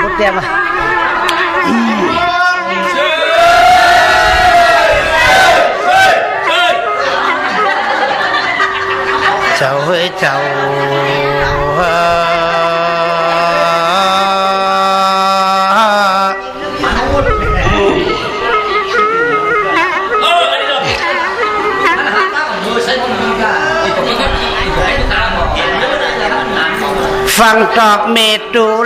หมดเดียวมาเ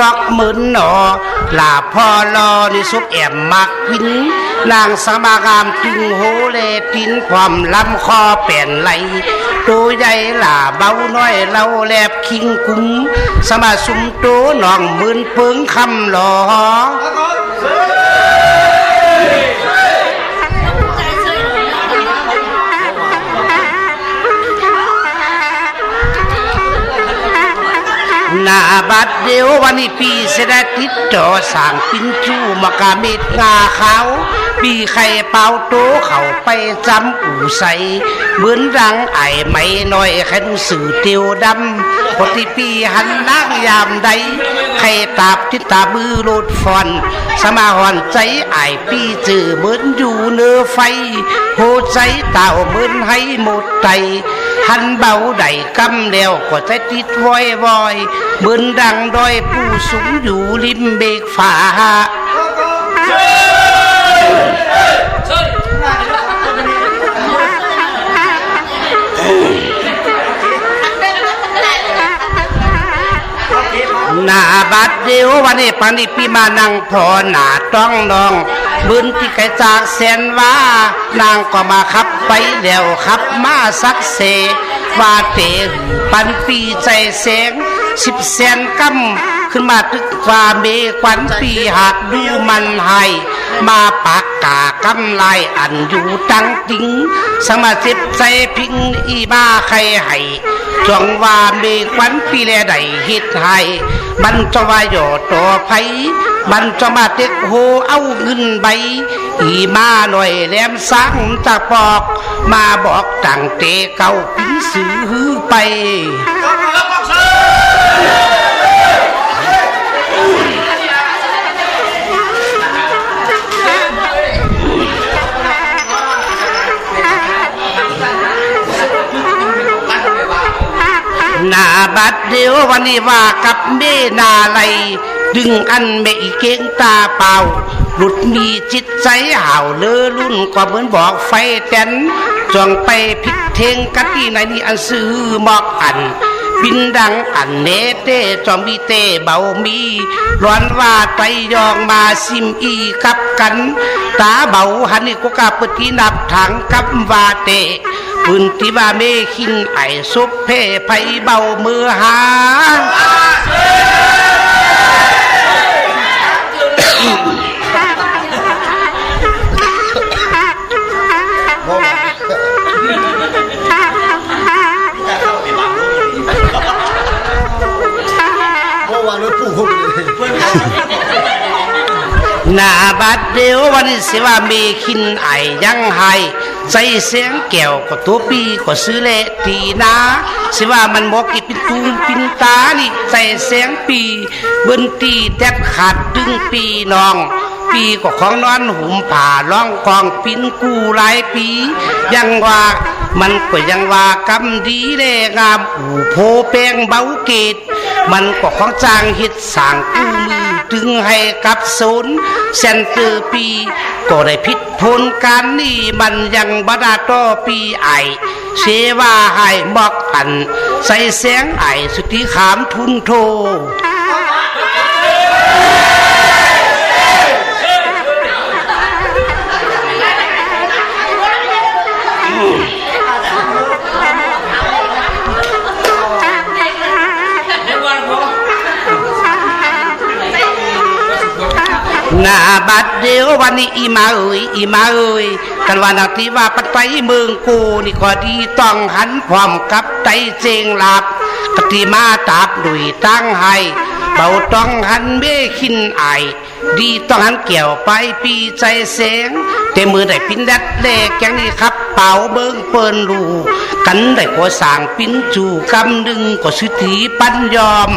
ตอกเหลาออกตอกมืนหนอหลาพ่อรอนี่สุกแอมมักวินนางสมากามจึงโหเลตินความลำคอเปลี่ยนไหลตัวใหญ่หลาเบาน้อยเราแลบคิงคุ้มสมาสุมตัวน้องมืนเปิงคำหลอ นาบัดเดียววันนี้ปีเสด็จติดจอสั่งปินจูมากาเม็ดงาขา ปีไข่เป่าโตเข้าไปจำอู่ใสเหมือนรังไอไม่น้อยแค่นสื่อเตียวดำพอที่ปีหันนางยามใดไข่ตาบที่ตามือโลดฟอน สมาหอนใจไอปีจือเหมือนอยู่เนื้อไฟโหใจเต่าเหมือนให้หมดไตหันเบาใดกำแล้วก็ใจติดวอยวอยเหมือนดังดอยผู้สูงอยู่ริมเบกฟ้า หน้าบัดเดียววันนี้ปันนี้พี่มานั่งพอหน้าต้องนอง บุญที่ไกลจากแสนว่านางก็มาขับไปแล้วขับมาสักเสว่าเตะปันปีใจแสงสิบแสนกำขึ้นมาตึกฟ้าเมควันปีหากดูมันให้ มาปากกากำลายอันอยู่ตั้งติง สมาสิบใจพิงอีมาใครให้จงว่าเมควันปีแลใดฮิตให้มันจะว่าโยตัวไผมันจะมาเต็กโหเอาเงินใบ อีมาหน่อยแหลมสังจากปอก มาบอกต่างเตเก่าปินสือฮือไป บัดเดียววันนี้ว่ากับเมนาไลดึงอันเมอีเก่งตาเปล่า หลุดมีจิตใจห่าวเลอรุ่นก็เหมือนบอกไฟแตนจองไปพิกเทงกันที่ไหนนี่อันซื้อมอกอันบินดังอันเนเตจอมบีเตเบามีร้อนว่าไตยองมาซิมอีกับกัน ตาเบาหันนี่ก็กาปฏินับทางกับว่าเต ปืนที่ว่าเมขินไอซุปเพไผเบามือหาเมื่อวานรถปู่เข้าไปเลยหน้าบัดเดียววันนี้สิว่าเมขินไอยังไห้ ใจเสียงแก้วก็ตัวปีก็ซื้อเละทีนาสิว่ามันบอกกิปินตูมปินตานี่ใจเสียงปีบิ้นตีแทบขาดดึงปีน้องปีก็ของนอนหุ่มผ่าล่องกองปินกูหลายปี ยังว่ามันก็ยังว่ากำดีเลงามอู่โพแปงเบาเกต มันก็ของจางฮิตสร้างกู้มือ ถึงให้กับศูนย์เซนเตอร์ปี ก็ได้พิษพลการนี่มันยังบดาต่อปีไอเชว่าให้บอกกัน ใส่แสงไอสุดที่ขามทุนโท หน้าบัดเดียววันนี้อีมาเอ้ยอีมาเอ้ยกันว่านทีว่าปัดไปเมืองกูนี่ก็ดีต้องหันพร้อมกับไตเจงหลับกติมาตาบดุยตั้งให้เบาต้องหันเบ้ขินไอดีต้องหันเกี่ยวไปปีใจเสงแต่มือได้ปินดัดเลกแกงนี้ครับ เป่าเบิ้งเปิ้นรูกันได้ก็สร้างปิ้นจูกำดึงก็สุธีปันยอม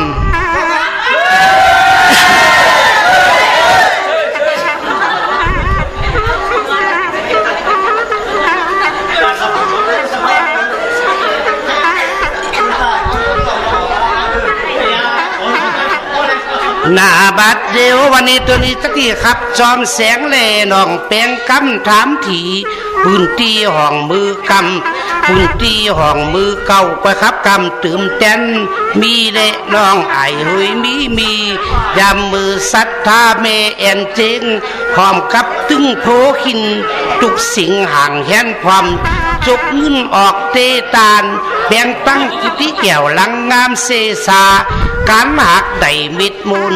หน้าบัดเดียววันนี้ตัวนี้สักทีครับจอมแสงเลน้องแปลงกำถามถีพื้นที่ห้องมือกำ พื้นที่ห้องมือเก่าก็ครับกำตื่มเต้นมีเละน้องไอายเฮ้ยมีมียามมือสัทธาเมแอนเจงพร้อมกับตึงโพขินทุกสิงห่างแหนความจกเงินออกเตตานแบ่งตั้งกุฏิแก้วลังงามเซซาการหักไดมิดมูล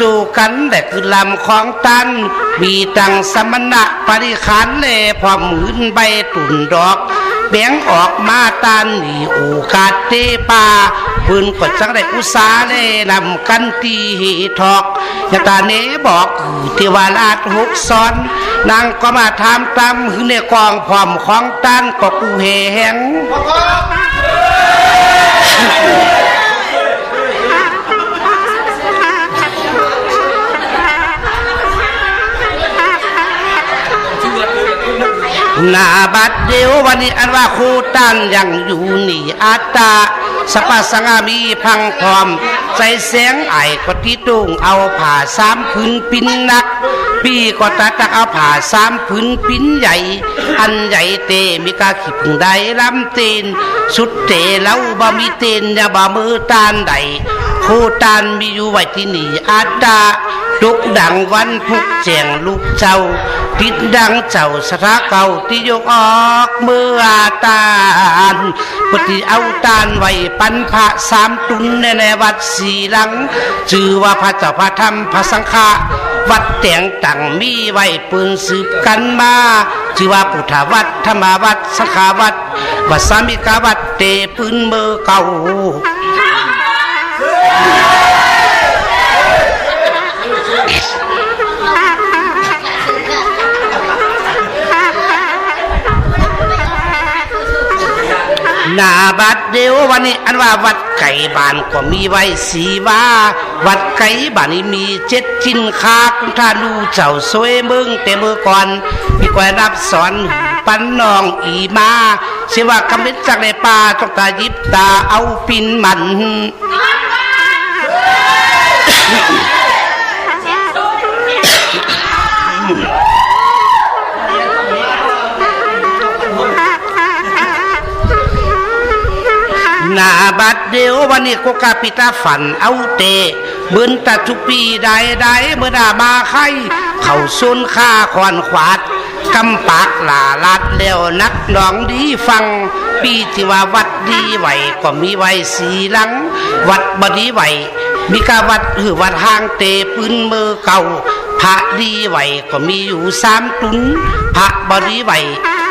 จูกันแต่คือลำของตันมีตังสมณะปริขานเล่พอมหืนใบตุ่นดอก แบ่งออกมาตานนี่โอกาเตปาปืนกดจังได้อุสาเลนำกันตีหีทอกยาตาเนบอกคือเทวาราชหกซ้อนนางก็มาทำตามหือในกองพร้อมของตันก็กูเหแหง หน้าบัดเดียววันนี้อันว่าครูตันยังอยู่นี่อาตาสปาสังามีพังพร้อมใจเสียงไอ้กดที่ตุงเอาผ่าสามพื้นปินนัก ปีก็ตัดตักเอาผ่าสามพื้นปินใหญ่ อันใหญ่เตมีกาขิพึงใดลำเตนสุดเตเล้าบ่มีเตนอย่าบ่มือตานใดโคตานมีอยู่ไว้ที่นี่อาตาทุกดังวันพุกแจงลูกเจ้าปิดดังเจ้าสถาเก่าที่ยกออกเมื่ออาตานปฏิเอาตานไว้ปันพระสามตุนในในวัดสีหลัง ชื่อว่าพระเจ้าพระธรรมพระสังฆะวัดแต่งตั้งมีไว้ปืนสืบกันมาชื่อว่าพุทธวัดธรรมวัดสังฆวัดวัดสามิกาวัดเตปืนเมือเก่าหน้าบัดเดียววันนี้อันว่าวัด ไก่บานก็มีไว้สีว่า วัดไก่บานนี้มีเจ็ดจินคาคุณท่านูเจ้าสวยมึงแต่เมื่อก่อนพี่กวยรับสอนปันน้องอีมาเสียว่ากำเนิดจากในป่าจกตายิบตาเอาปินมัน นาบัดเดียววันนี้ก็กาปิตาฝันเอาเตเบืนตาทุกปีใดใดเมื่อดามาไข่เขาซุนข้าคอนขวาดกำปากหลาลัดแล้วนักน้องดีฟัง ปีที่ว่าวัดดีไหวก็มีไหวสีลัง วัดบดีไหวมีกาวัดหือวัดห้างเตปืนมือเก่า พระดีไหวก็มีอยู่สามตุนพระบดีไหว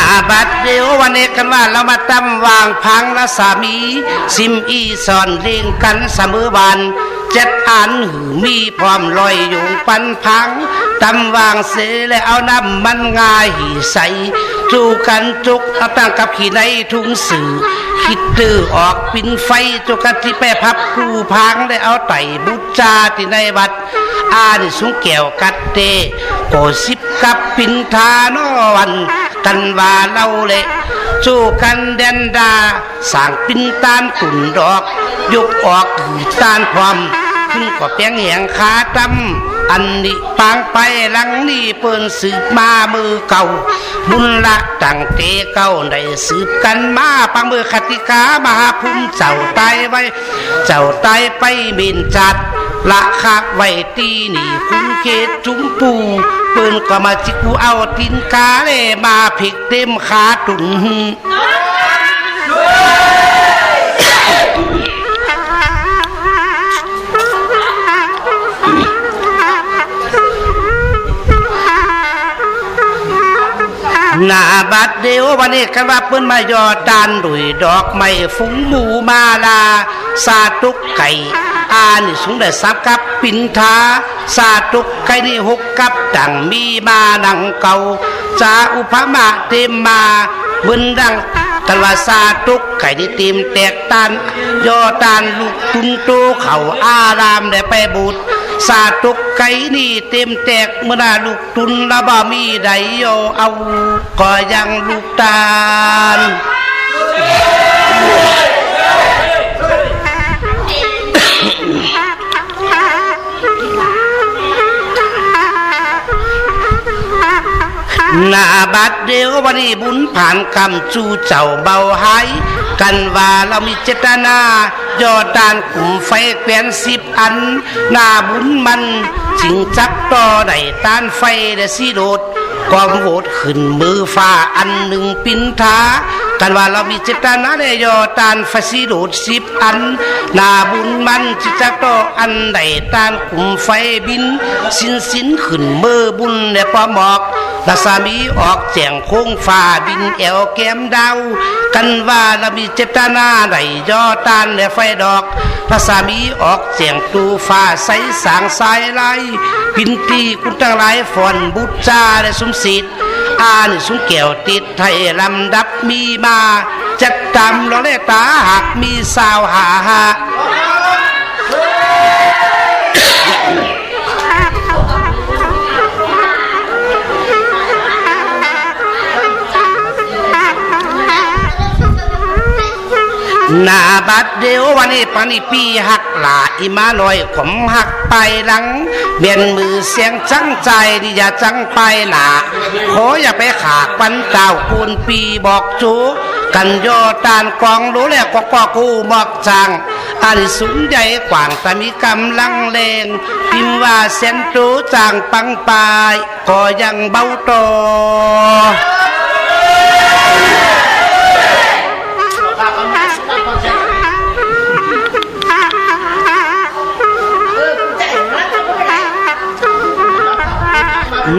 งเบาบัดเดียววันนี้กันว่าเรามาตำวางพังละสามี ซิมอีสอนเลียงกันเสมอบันเจ็ดอันหือมีพร้อมลอยอยู่ปันพังตำวางเสและเอาน้ำมันงายใสจูกันจุกเอาตั้งกับขี่ในทุ่งสื่อคิดตื้อออกปินไฟจุกันที่แปรพับครูพังได้เอาไต่บุจาที่ในวัดอานิสุงแก้วกัดเตโกสิบกับปินทานอวัน กันว่าเล่าเละสู้กันเดนดาสั่งปินตานตุ่นดอก ยกออกหือตานพร้อมขึ้นก็เปียงแหงขาตำอันนี้ปางไปหลังนี้เปิ้นสืบมามือเก่า บุญละตั้งเตเก่าได้สืบกันมาปังมือคติกามหาภูมิเจ้าตายไว้ เจ้าตายไปเมนจัด ละคักไว้ตีนี่คุ้มเขตจุ้มปู ปืนก็มาจิกูเอาตินกาเลยมาผิกเต็มขาตุนหน้าบัดเดียววันนี้กันว่าเปิ้นมายอดานดุยดอกไม้ฟุ้งหมูมาลา สาตุกไก่ อานี่สงได้สับกับปินทาสาตุกไก่นี่หกกับดังมีมานังเก่าจาอุปมาเตมมาเวินดังตลาสาตุกไก่นี่เต็มแตกตันยอตานลูกตุนโตเขาอารามได้ไปบูดสาตุกไก่นี่เต็มแตกเมื่อนาลูกตุนละบ่มีใดโยเอาก็ยังลูกตาล หน้าบัดเดียววันนี้บุญผ่านคำจูเจ้าเบาหายกันว่าเรามีเจตนายอดานกลุ่มไฟแกวนสิบอัน หน้าบุญมันจิงจักต่อได้ต้านไฟได้สิโดด ความโหดขึ้นมือฟ้าอันหนึ่งปินทากันว่าเรามีเจตนาได้ยอตานไฟสิโดดสิบอัน นาบุญมันจิจักต่ออันใดตานกลุ่มไฟบิน สินสินขึ้นมือบุญและปอหมอกลัสามีออกแจงโค้งฟ้าบินแอวแก้มดาวกันว่าเรามีเจตนาไหนยอตานและไฟดอกภาษามีออกแจงตูฟ้าใสสางสายไหลพินตีกุนตั้งหลายฝอนบุตรจาและสุมสิทธิ์อานสุงแก้วติดไทยลำดับมีมาจัดตำเราเลตาหากมีสาวหาหา นาบัดเดียววันนี้ปานิปีหักหลาอิมาลอยขมหักไปหลังเบียนมือเสียงจังใจดิอย่าจังไปหนาขออย่าไปขาปันเจ้าคูณปีบอกจูกันโยตานกองรู้แล้วก็ก็กูบอกจังอันสูงใหญ่กว่างแต่มีกำลังแรงพิมพ์ว่าเซนตูจางปังปายก็ยังเบาโต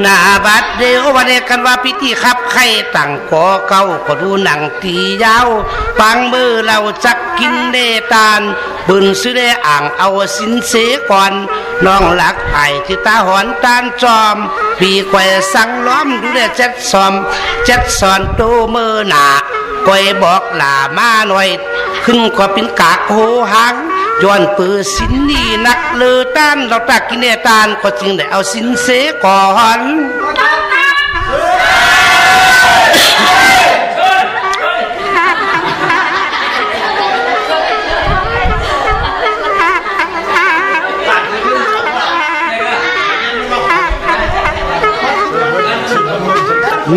นาบัดเดียววันนี้กันว่าพิธีขับไข่ตั้งกอเก้าก็ดูหนังตียาวปังมือเราจักกินเดตานบุญซื้อได้อ่างเอาสินเสก่อนน้องหลักไผ่ที่ตาหอนตานจอม ปีกวยสังล้อมดูแลเจ็ดซอมเจ็ดสอนโตมือหนาก้อยบอกหลามาหน่อย ขึ้นก็เป็นกากโหหัง ย้อนปือสินนี่นักเลือต้านเราตักกินเนตานก็จึงได้เอาสินเสก่อน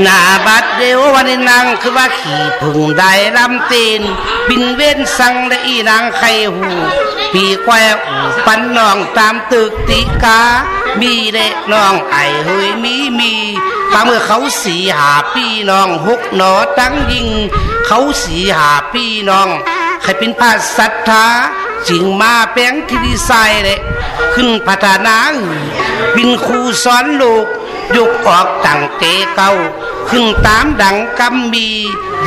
หน้าบัดเดียววันนี้นางคือว่าขี่พึ่งได้ลำตีน บินเว้นสังได้อีนางไข่หู ปีแควปันน้องตามตึกติกา มีเด็น้องไอเฮยมีมีปาเมื่อเขาสีหาพี่น้องหกหนอตั้งยิง เขาสีหาพี่น้องใครเป็นพระศรัทธาจิงมาแป้งที่ดีไซน์เลยขึ้นพัฒนาอือบินครูสอนลูก ยกออกตั้งเตเก้าขึ้นตามดังกำมี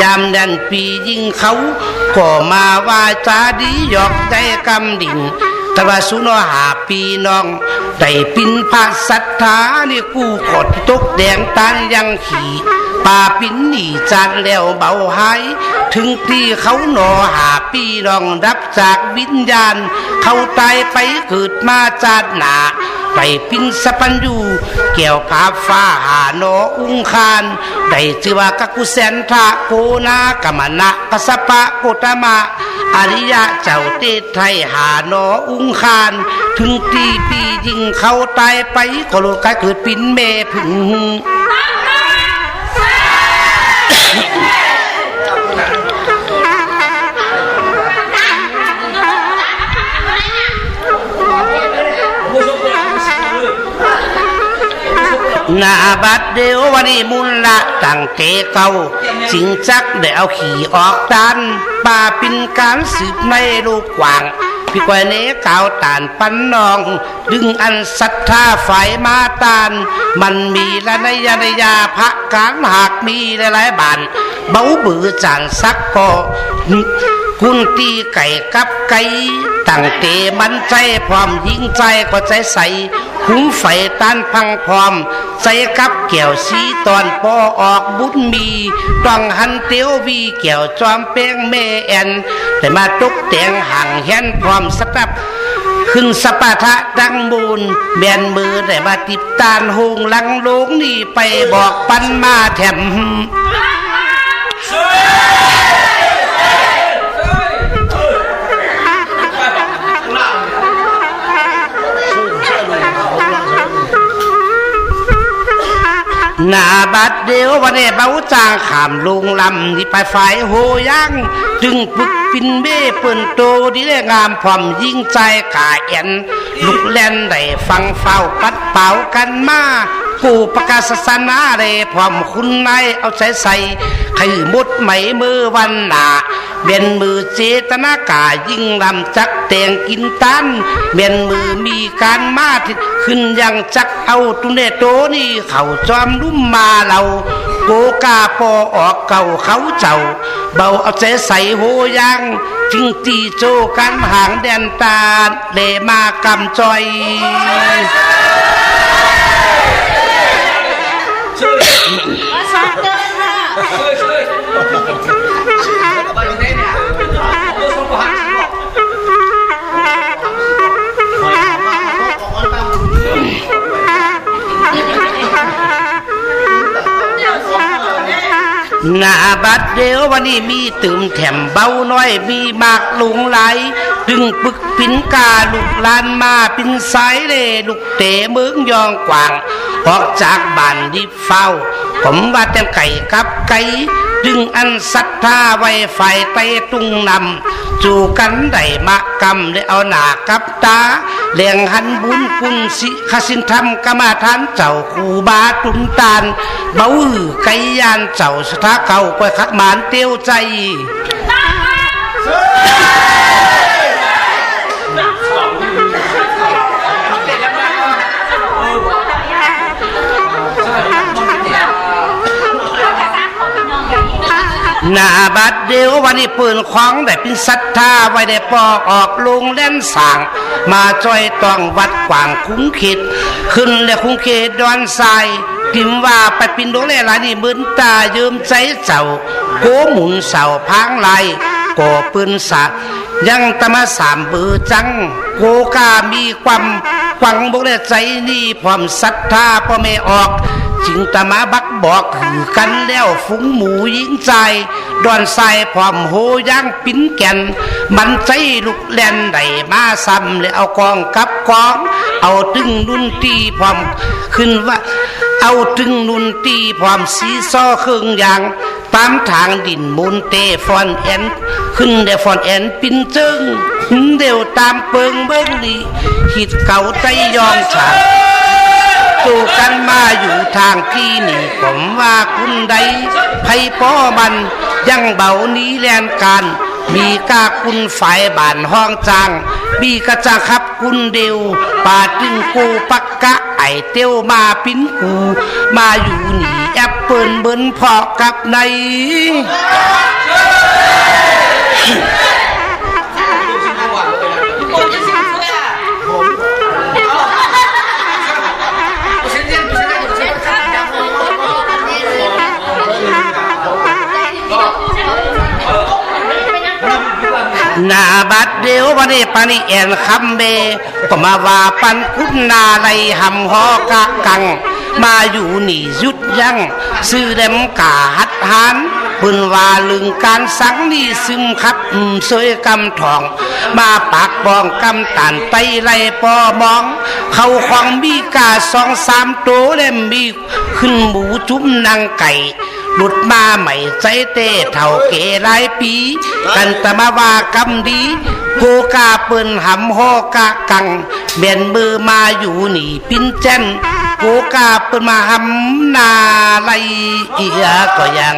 ยามดันปียิงเขาก็มาว่าจาดีหยอกใจกำดินแต่ว่าสุนหาปีน้องได้ปินพระศรัทธานี่กูขดตกแดงตานยังขี่ ป่าปินหนีจานแล้วเบาหาย ถึงที่เขาหนอหาปีน้องรับจากวิญญาณ เขาตายไปเกิดมาจาดหนาไปปินสปันอยู่เกี่ยวกาฟ้าหาโนอุ้งคานได้ชื่อว่ากักุเซนทะโกนากมนะกสปะโกตมะ อริยะเจ้าเตไทยหาโนอุ้งคานถึงตีปียิงเขาตายไปก็โลกาเกิดปินเมพึ่ง หน้าบัดเดียววันนี้มุนละตั้งเกเก่าจิงจักได้เอาขี่ออกดันป่าปินการสืบในลูกกวาง พี่กวยเนกาวตานปันนอง ดึงอันศรัทธาฝ่ายมาตานมันมีละนยนยาพระการหากมีหลายๆบานเบาบือจางสักก็ กุนตีไก่กับไก่ตั้งเตมันใจพร้อมยิงใจก็ใจใสคุ้มไฟต้านพังพร้อม ใจกับเกี่ยวสีตอนปอออกบุญมีต้องหันเตียววีเกี่ยวจอมเป้งเมแอนแต่มาตกแต่งห่างเห็นพร้อมสตับขึ้นสปาทะดังบูนแบนมือได้มาติดตานหงลังลงนี่ไปบอกปันมาแถม หน้าบัดเดียววันนี้เบาจางขามลุงลำที่ไปฝ่ายโหยังจึงปึกปินเบ้เปิ่นโตดีได้งามพร้อมยิ่งใจกาเอ็นลุกแล่นได้ฟังเฝ้าปัดเป่ากันมา กูประกาศศาสนาเลยพร้อมคุณนายเอาใจใส่ไข่มุดไหมมือวันหนาเบียนมือเจตนากายิ่งลำจักแตงกินตันเบียนมือมีการมาที่ขึ้นยังจักเอาตุเนโตนี่เขาจอมลุ่มมาเราโกกาปอออกเก่าเขาเจ้า เบาเอาใจใส่โหยังจิงตีโจกันหางแดนตาเลมากำจอย หน้าบัดเดียววันนี้มีตื่มแถมเบาน้อยมีมากหลงไหลดึงปึกปินกาลูกลานมาปินสายเลลูกเตะเมืองยองกว่างออกจากบ้านดิเฝ้า ผมว่าแต่ไก่กับไก่ดึงอันศรัทธาไว้ไฟไตตุงนำจูกันได้มะกำได้เอาหนากับตาเลียงหันบุญกุนสิขสินธรรมกรรมาฐานเจ้าคูบาตุนตานเบาหือไก่ยานเจ้าสถาเก่าไปขักหมานเตี้ยวใจ หน้าบัดเดียววันนี้ปืนของได้เป็นศรัทธาไว้ได้ปอกออกลงเล่นสั่งมาจอยต้องวัดกว่างคุ้งเขตขึ้นและคุ้งเขตดอนทรายกิมว่าไปปินดเลหลายนี่มืนตายืมใจเจ้าโกหมุนเสาพางไหลก่อปืนสัตว์ยังตะมาสามเบือจังโกกามีความหวังบุกเลใจนี่พร้อมศรัทธาพ่อแม่ออก จิงตะมาบักบอกหือกันแล้วฝูงหมูยิงใจดอนใส่พร้อมโหย่างปิ้นแก่น มันใจลุกแล่นไดมาซ้ำเลยเอากองกับกอง เอาตึงนุ่นตีพร้อมขึ้นว่าเอาตึงนุ่นตีพร้อมสีซ้อเครื่องยางตามทางดินมูลเตฟอนแอนขึ้นเดฟอนแอนปินจิงเดียวตามเปิงเบิ้งดีหิดเก่าใจยอมฉาก จูกันมาอยู่ทางที่นี่ ผมว่าคุณใดไพ่ป้อมันยังเบานี้แลนการมีกาคุณฝ่ายบ้านห้องจางมีกระจังครับคุณเดียวป่าจึงกูปักกะไอเตียวมาปิ้นกู มาอยู่นี่แอปเปิลเบิ้นพอกับใน หน้าบัดเดียววันนี้ปานิเอ็นคำเบก็มาว่าปันคุณนาไลหำหอกะกัง มาอยู่นี่ยุดยังซื้อเดมกาหัดหานปืนว่าลึงการสังนี่ซึมครับอืมสวยกำทอง มาปากบองกำตันไตไลปอมอง เขาของมีกาสองสามโตเล่มมีขึ้นหมูจุ้มนางไก่ หลุดมาใหม่ใจเตะเท่าเกหลายปี กันตะมาว่ากำดีโกกาเปิ้นหำหอกะกังเบียนมือมาอยู่นี่ปิ้นแจนโกกาเปิ้นมาหำนาไลเอียก็ยัง